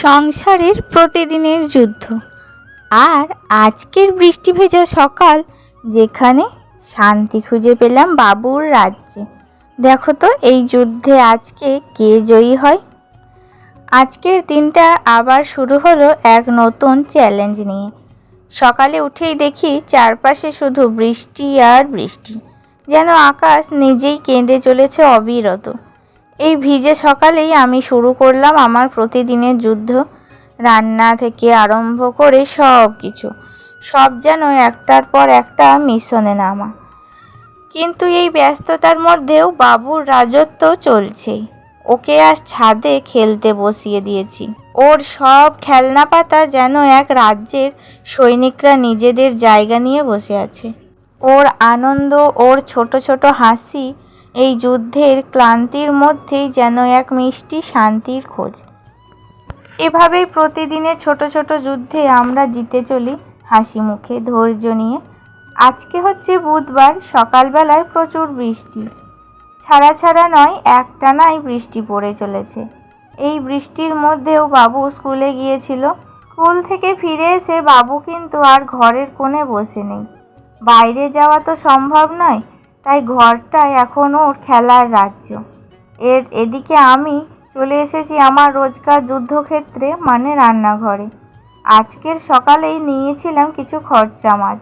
সংসারের প্রতিদিনের যুদ্ধ। আর আজকের বৃষ্টি ভেজা সকাল, যেখানে শান্তি খুঁজে পেলাম বাবুর রাজ্যে। দেখো তো, এই যুদ্ধে আজকে কে জয়ী হয়? আজকের দিনটা আবার শুরু হলো এক নতুন চ্যালেঞ্জ নিয়ে। সকালে উঠেই দেখি চারপাশে শুধু বৃষ্টি আর বৃষ্টি। যেন আকাশ নিজেই কেঁদে চলেছে অবিরত। এই ভিজে সকালেই আমি শুরু করলাম আমার প্রতিদিনের যুদ্ধ। রান্না থেকে আরম্ভ করে সব কিছু সব যেন একটার পর একটা মিশনে নামা। কিন্তু এই ব্যস্ততার মধ্যেও বাবুর রাজত্ব চলছেই। ওকে আজ ছাদে খেলতে বসিয়ে দিয়েছি। ওর সব খেলনা পাতা যেন এক রাজ্যের সৈনিকরা নিজেদের জায়গা নিয়ে বসে আছে। ওর আনন্দ, ওর ছোট ছোট হাসি এই যুদ্ধের ক্লান্তির মধ্যেই যেন এক মিষ্টি শান্তির খোঁজ। এভাবেই প্রতিদিনের ছোট ছোট যুদ্ধে আমরা জিতে চলি হাসি মুখে ধৈর্য নিয়ে। আজকে হচ্ছে বুধবার, সকালবেলায় প্রচুর বৃষ্টি। ছাড়া ছাড়া নয়, একটানাই বৃষ্টি পড়ে চলেছে। এই বৃষ্টির মধ্যেও বাবু স্কুলে গিয়েছিল। স্কুল থেকে ফিরে এসে বাবু কিন্তু আর ঘরের কোণে বসে নেই। বাইরে যাওয়া তো সম্ভব নয় তাই ঘরটাই এখন ওর খেলার রাজ্য। এর এদিকে আমি চলে এসেছি আমার রোজকার যুদ্ধক্ষেত্রে মানে রান্নাঘরে। আজকের সকালেই নিয়েছিলাম কিছু খরচা মাছ।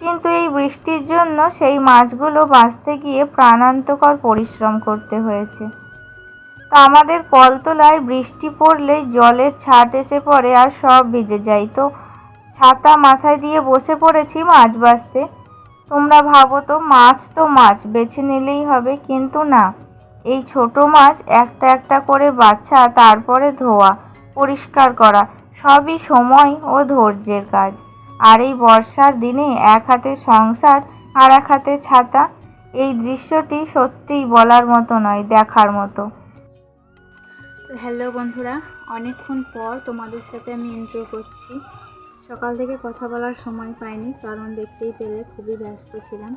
কিন্তু এই বৃষ্টির জন্য সেই মাছগুলো বাঁচতে গিয়ে প্রাণান্তকর পরিশ্রম করতে হয়েছে। তা আমাদের কলতলায় বৃষ্টি পড়লেই জলের ছাট এসে পড়ে আর সব ভিজে যায়। তো ছাতা মাথায় দিয়ে বসে পড়েছি মাছ বাঁচতে। তোমরা ভাবো তো, মাছ তো মাছ, বেছে নিলেই হবে, কিন্তু না। এই ছোট মাছ একটা একটা করে বাচ্চা তারপরে ধোয়া, পরিষ্কার করা, সবই সময় ও ধৈর্যের কাজ। আর এই বর্ষার দিনে এক হাতে সংসার, আর এক হাতে ছাতা, এই দৃশ্যটি সত্যিই বলার মতো নয়, দেখার মতো। হ্যালো বন্ধুরা, অনেকক্ষণ পর তোমাদের সাথে আমি এনজয় করছি। সকাল থেকে কথা বলার সময় পাইনি, কারণ দেখতেই পেলে খুবই ব্যস্ত ছিলাম।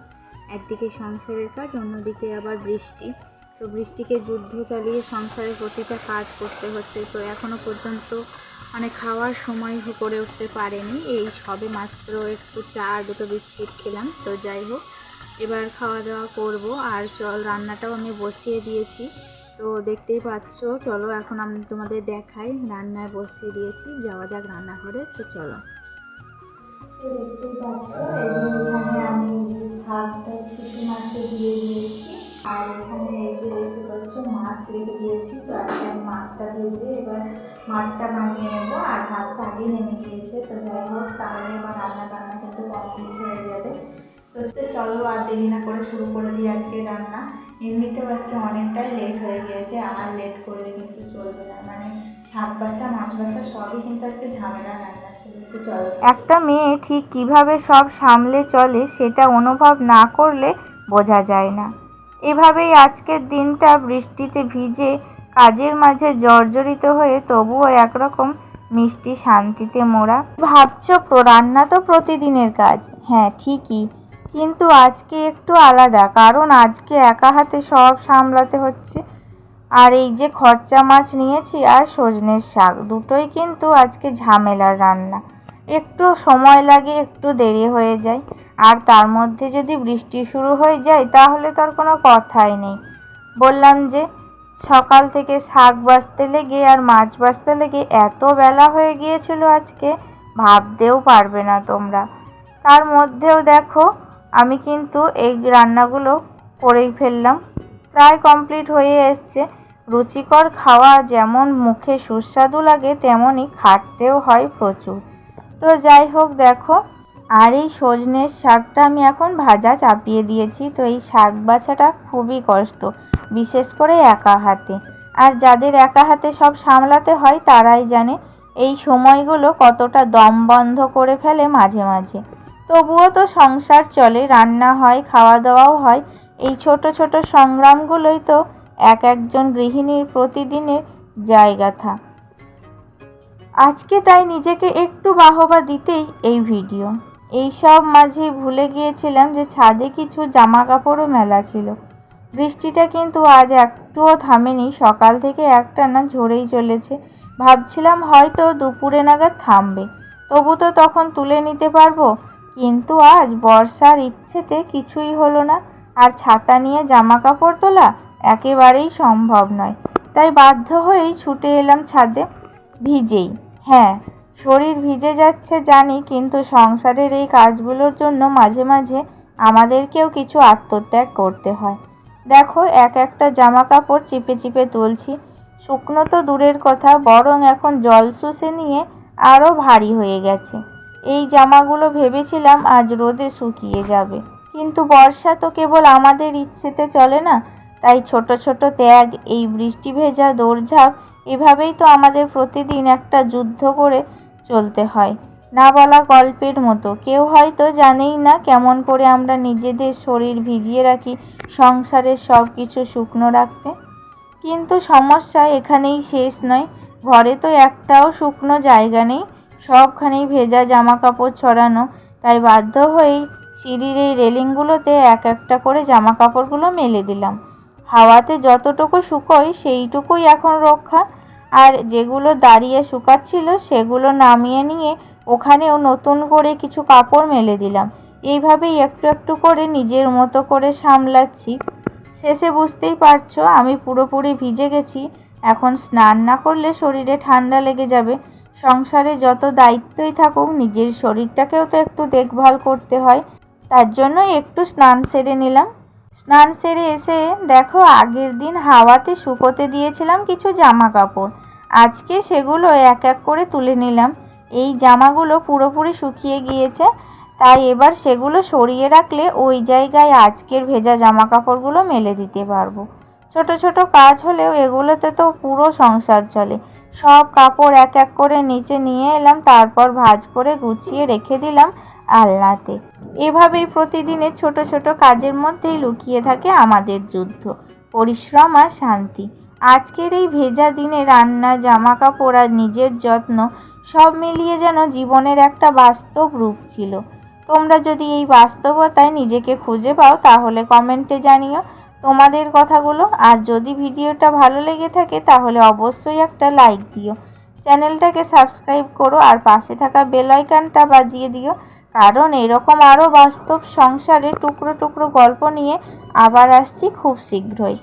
একদিকে সংসারের কাজ, অন্যদিকে আবার বৃষ্টি। তো বৃষ্টিকে যুদ্ধ চালিয়ে সংসারের প্রতিটা কাজ করতে হচ্ছে। তো এখনও পর্যন্ত মানে খাওয়ার সময় করে উঠতে পারেনি। এই সবে মাত্র একটু চা আর দুটো বিস্কিট খেলাম। তো যাই হোক, এবার খাওয়া দাওয়া করব। আর চল, রান্নাটাও আমি বসিয়ে দিয়েছি। তো দেখতেই পাচ্ছ, চলো এখন আমি তোমাদের দেখাই, রান্নায় বসিয়ে দিয়েছি, যাওয়া যাক রান্নাঘরে, তো চলো। দেখতেই পাচ্ছ এখানে আমি মাছটা দিয়ে দিয়েছি। আর এখানে এই যে দেখতে মাছ রেখে দিয়েছি, তো আজকে মাছটা ভেজে এবার মাছটা বানিয়ে নেব, আর ভাতটা আগে নেমে গিয়েছে। তো যাই হোক, তাহলে এবার রান্না বান্না কিন্তু কমপ্লিট হয়ে যাবে। তো চলো আর দেরি না করে শুরু করে দিই আজকে রান্না। এমনিতেও আজকে অনেকটাই লেট হয়ে গিয়েছে আর লেট করলে কিন্তু চলবে না। মানে শাক বাছা মাছ বাছা সবই কিন্তু আজকে ঝামেলা রান্না একটা মেয়ে ঠিক কীভাবে সব সামলে চলে সেটা অনুভব না করলে বোঝা যায় না। এভাবেই আজকের দিনটা বৃষ্টিতে ভিজে কাজের মাঝে জর্জরিত হয়ে তবুও একরকম মিষ্টি শান্তিতে মোড়া। ভাবছ রান্না তো প্রতিদিনের কাজ। হ্যাঁ ঠিকই। কিন্তু আজকে একটু আলাদা, কারণ আজকে একা হাতে সব সামলাতে হচ্ছে। আর এই যে খরচা মাছ নিয়েছি আর সজনের শাক, দুটোই কিন্তু আজকে ঝামেলার রান্না। একটু সময় লাগে, একটু দেরি হয়ে যায়। আর তার মধ্যে যদি বৃষ্টি শুরু হয়ে যায়, তাহলে তো আর কোনো কথাই নেই। বললাম যে, সকাল থেকে শাক বাছতে লেগে আর মাছ বাছতে লেগে এত বেলা হয়ে গিয়েছিল আজকে, ভাবতেও পারবে না তোমরা। তার মধ্যেও দেখো, আমি কিন্তু এই রান্নাগুলো করেই ফেললাম। প্রায় কমপ্লিট হয়ে এসছে। রুচিকর খাওয়া যেমন মুখে সুস্বাদু লাগে তেমনই খাটতেও হয় প্রচুর। তো যাই হোক, দেখো, আর এই সজনের শাকটা আমি এখন ভাজা চাপিয়ে দিয়েছি। তো এই শাক বাছাটা খুবই কষ্ট, বিশেষ করে একা হাতে। আর যাদের একা হাতে সব সামলাতে হয়, তারাই জানে এই সময়গুলো কতটা দম বন্ধ করে ফেলে মাঝে মাঝে। তবুও তো সংসার চলে, রান্না হয় খাওয়া দাওয়াও হয়। এই ছোট ছোট সংগ্রামগুলোই তো এক একজন গৃহিণীর প্রতিদিনের জায়গা থা। আজকে তাই নিজেকে একটু বাহবা দিতেই এই ভিডিও। এই সব মাঝেই ভুলে গিয়েছিলাম যে ছাদে কিছু জামা কাপড়ও মেলা ছিল। বৃষ্টিটা কিন্তু আজ একটুও থামেনি, সকাল থেকে একটানা ঝরেই চলেছে। ভাবছিলাম হয়তো দুপুরে নাগাদ থামবে। তবু তো তখন তুলে নিতে পারব? কিন্তু আজ বর্ষার ইচ্ছেতে কিছুই হলো না। আর ছাতা নিয়ে জামা কাপড় তোলা একেবারেই সম্ভব নয়। তাই বাধ্য হয়েই ছুটে এলাম ছাদে ভিজেই। হ্যাঁ শরীর ভিজে যাচ্ছে জানি, কিন্তু সংসারের এই কাজগুলোর জন্য মাঝে মাঝে আমাদেরকেও কিছু আত্মত্যাগ করতে হয়। দেখো, এক একটা জামা কাপড় চিপে চিপে তুলছি। শুকনো তো দূরের কথা, বরং এখন জল শুষে নিয়ে আরও ভারী হয়ে গেছে। এই জামাগুলো ভেবেছিলাম আজ রোদে শুকিয়ে যাবে। কিন্তু বর্ষা তো কেবল আমাদের ইচ্ছেতে চলে না, তাই ছোট ছোট ত্যাগ, এই বৃষ্টি ভেজা দৌড়ঝাঁপ, এভাবেই তো আমাদের প্রতিদিন একটা যুদ্ধ করে চলতে হয়। না বলা গল্পের মতো, কেউ হয়তো জানেই না কেমন করে আমরা নিজেদের শরীর ভিজিয়ে রাখি সংসারের সব কিছু শুকনো রাখতে। কিন্তু সমস্যা এখানেই শেষ নয়, ঘরে তো একটাও শুকনো জায়গা নেই। সবখানেই ভেজা জামা কাপড় ছড়ানো। তাই বাধ্য হয়েই সিঁড়ির এই রেলিংগুলোতে এক একটা করে জামা কাপড়গুলো মেলে দিলাম। হাওয়াতে যতটুকু শুকোয় সেইটুকুই এখন রক্ষা। আর যেগুলো দাঁড়িয়ে শুকাচ্ছিল সেগুলো নামিয়ে নিয়ে ওখানেও নতুন করে কিছু কাপড় মেলে দিলাম। এইভাবেই একটু একটু করে নিজের মতো করে সামলাচ্ছি। শেষে বুঝতেই পারছ, আমি পুরোপুরি ভিজে গেছি। এখন স্নান না করলে শরীরে ঠান্ডা লেগে যাবে। সংসারে যত দায়িত্বই থাকুক, নিজের শরীরটাকেও তো একটু দেখভাল করতে হয়। তার জন্য একটু স্নান সেরে নিলাম। স্নান সেরে এসে দেখো, আগের দিন হাওয়াতে শুকোতে দিয়েছিলাম কিছু জামা কাপড় আজকে সেগুলো এক এক করে তুলে নিলাম। এই জামাগুলো পুরোপুরি শুকিয়ে গিয়েছে, তাই এবার সেগুলো সরিয়ে রাখলে ওই জায়গায় আজকের ভেজা জামা কাপড়গুলো মেলে দিতে পারব। ছোট ছোট কাজ হলেও এগুলোতে তো পুরো সংসার চলে। সব কাপড় এক এক করে নিচে নিয়ে এলাম, তারপর ভাঁজ করে গুছিয়ে রেখে দিলাম আলনাতে। এভাবেই প্রতিদিনের ছোট ছোট কাজের মধ্যেই লুকিয়ে থাকে আমাদের যুদ্ধ, পরিশ্রম আর শান্তি। আজকের এই ভেজা দিনে রান্না জামা কাপড় আর নিজের যত্ন সব মিলিয়ে যেন জীবনের একটা বাস্তব রূপ ছিল। তোমরা যদি এই বাস্তবতায় নিজেকে খুঁজে পাও, তাহলে কমেন্টে জানিও। তোমাদের কথাগুলো। আর যদি ভিডিওটা ভালো লেগে থাকে, তাহলে অবশ্যই একটা লাইক দিও। চ্যানেলটাকে সাবস্ক্রাইব করো আর পাশে থাকা বেল আইকনটা বাজিয়ে দিও। কারণ এরকম আরও বাস্তব সংসারে টুকরো টুকরো গল্প নিয়ে আবার আসছি খুব শীঘ্রই।